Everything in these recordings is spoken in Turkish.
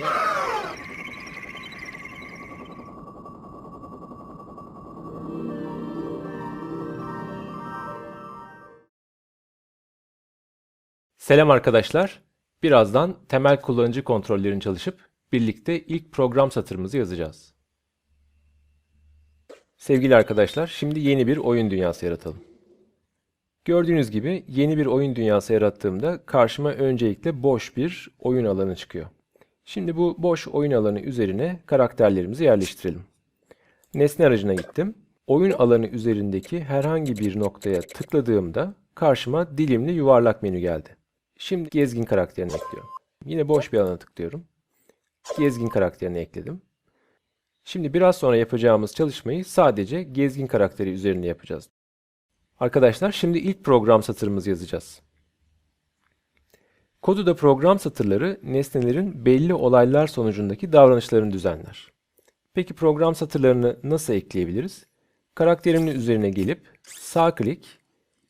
Selam arkadaşlar. Birazdan temel kullanıcı kontrollerini çalışıp birlikte ilk program satırımızı yazacağız. Sevgili arkadaşlar, şimdi yeni bir oyun dünyası yaratalım. Gördüğünüz gibi yeni bir oyun dünyası yarattığımda karşıma öncelikle boş bir oyun alanı çıkıyor. Şimdi bu boş oyun alanı üzerine karakterlerimizi yerleştirelim. Nesne aracına gittim. Oyun alanı üzerindeki herhangi bir noktaya tıkladığımda karşıma dilimli yuvarlak menü geldi. Şimdi gezgin karakterini ekliyorum. Yine boş bir alana tıklıyorum. Gezgin karakterini ekledim. Şimdi biraz sonra yapacağımız çalışmayı sadece gezgin karakteri üzerinde yapacağız. Arkadaşlar şimdi ilk program satırımızı yazacağız. Koduda program satırları nesnelerin belli olaylar sonucundaki davranışlarını düzenler. Peki program satırlarını nasıl ekleyebiliriz? Karakterimin üzerine gelip sağ klik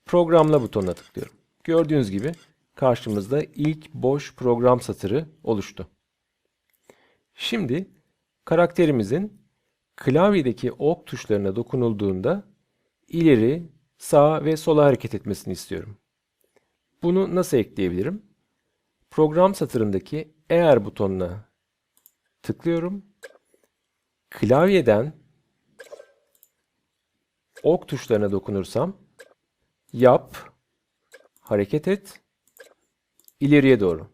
programla butonuna tıklıyorum. Gördüğünüz gibi karşımızda ilk boş program satırı oluştu. Şimdi karakterimizin klavyedeki ok tuşlarına dokunulduğunda ileri, sağa ve sola hareket etmesini istiyorum. Bunu nasıl ekleyebilirim? Program satırındaki eğer butonuna tıklıyorum. Klavyeden ok tuşlarına dokunursam yap, hareket et, ileriye doğru.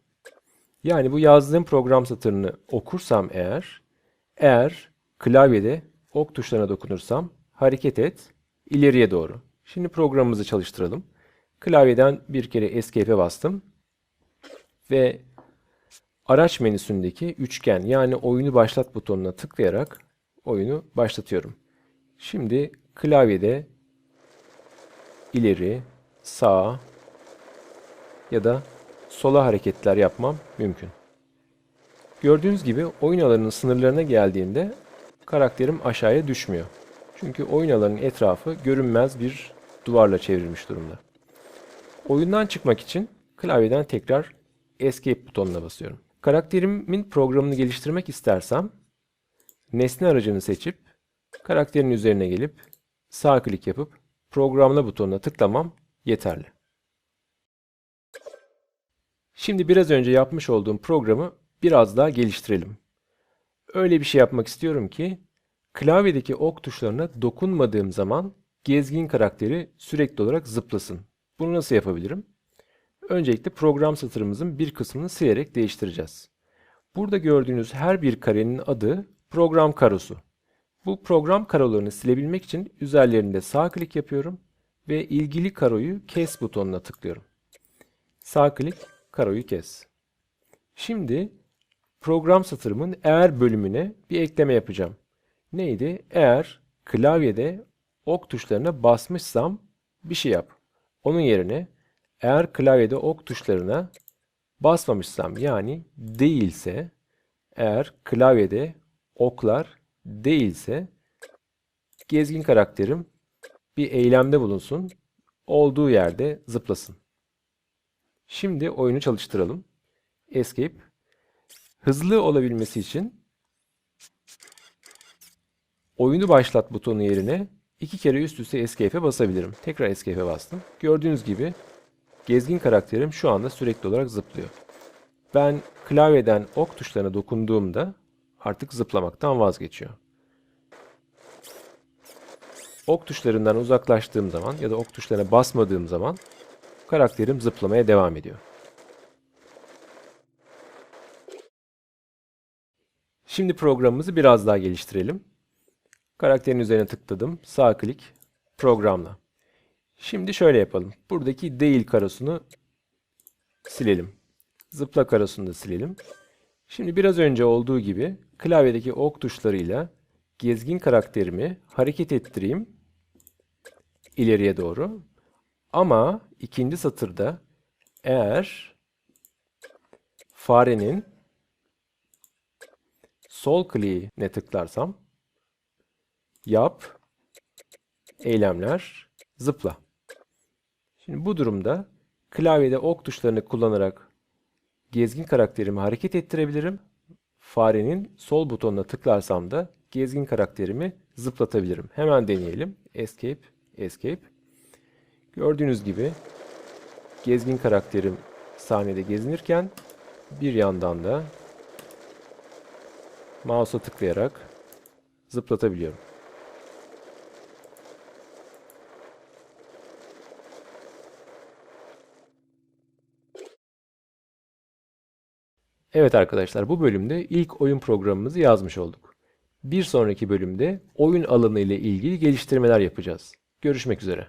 Yani bu yazdığım program satırını okursam eğer, eğer klavyede ok tuşlarına dokunursam hareket et, ileriye doğru. Şimdi programımızı çalıştıralım. Klavyeden bir kere Escape'e bastım ve araç menüsündeki üçgen yani oyunu başlat butonuna tıklayarak oyunu başlatıyorum. Şimdi klavyede ileri, sağ ya da sola hareketler yapmam mümkün. Gördüğünüz gibi oyun alanının sınırlarına geldiğinde karakterim aşağıya düşmüyor. Çünkü oyun alanının etrafı görünmez bir duvarla çevrilmiş durumda. Oyundan çıkmak için klavyeden tekrar Escape butonuna basıyorum. Karakterimin programını geliştirmek istersem nesne aracını seçip karakterin üzerine gelip sağ klik yapıp programla butonuna tıklamam yeterli. Şimdi biraz önce yapmış olduğum programı biraz daha geliştirelim. Öyle bir şey yapmak istiyorum ki klavyedeki ok tuşlarına dokunmadığım zaman gezgin karakteri sürekli olarak zıplasın. Bunu nasıl yapabilirim? Öncelikle program satırımızın bir kısmını silerek değiştireceğiz. Burada gördüğünüz her bir karenin adı program karosu. Bu program karolarını silebilmek için üzerlerinde sağ klik yapıyorum ve ilgili karoyu kes butonuna tıklıyorum. Sağ klik karoyu kes. Şimdi program satırımın eğer bölümüne bir ekleme yapacağım. Neydi? Eğer klavyede ok tuşlarına basmışsam bir şey yap. Onun yerine eğer klavyede ok tuşlarına basmamışsam yani değilse eğer klavyede oklar değilse gezgin karakterim bir eylemde bulunsun. Olduğu yerde zıplasın. Şimdi oyunu çalıştıralım. Escape. Hızlı olabilmesi için oyunu başlat butonu yerine iki kere üst üste Escape'e basabilirim. Tekrar Escape'e bastım. Gördüğünüz gibi gezgin karakterim şu anda sürekli olarak zıplıyor. Ben klavyeden ok tuşlarına dokunduğumda artık zıplamaktan vazgeçiyor. Ok tuşlarından uzaklaştığım zaman ya da ok tuşlarına basmadığım zaman karakterim zıplamaya devam ediyor. Şimdi programımızı biraz daha geliştirelim. Karakterin üzerine tıkladım. Sağ klik. Programla. Şimdi şöyle yapalım. Buradaki değil karosunu silelim. Zıpla karosunu da silelim. Şimdi biraz önce olduğu gibi klavyedeki ok tuşlarıyla gezgin karakterimi hareket ettireyim ileriye doğru. Ama ikinci satırda eğer farenin sol kliğine tıklarsam yap, eylemler, zıpla. Şimdi bu durumda klavyede ok tuşlarını kullanarak gezgin karakterimi hareket ettirebilirim. farenin sol butonuna tıklarsam da gezgin karakterimi zıplatabilirim. Hemen deneyelim. Escape, Escape. Gördüğünüz gibi gezgin karakterim sahnede gezinirken bir yandan da mouse'a tıklayarak zıplatabiliyorum. Evet arkadaşlar bu bölümde ilk oyun programımızı yazmış olduk. Bir sonraki bölümde oyun alanı ile ilgili geliştirmeler yapacağız. Görüşmek üzere.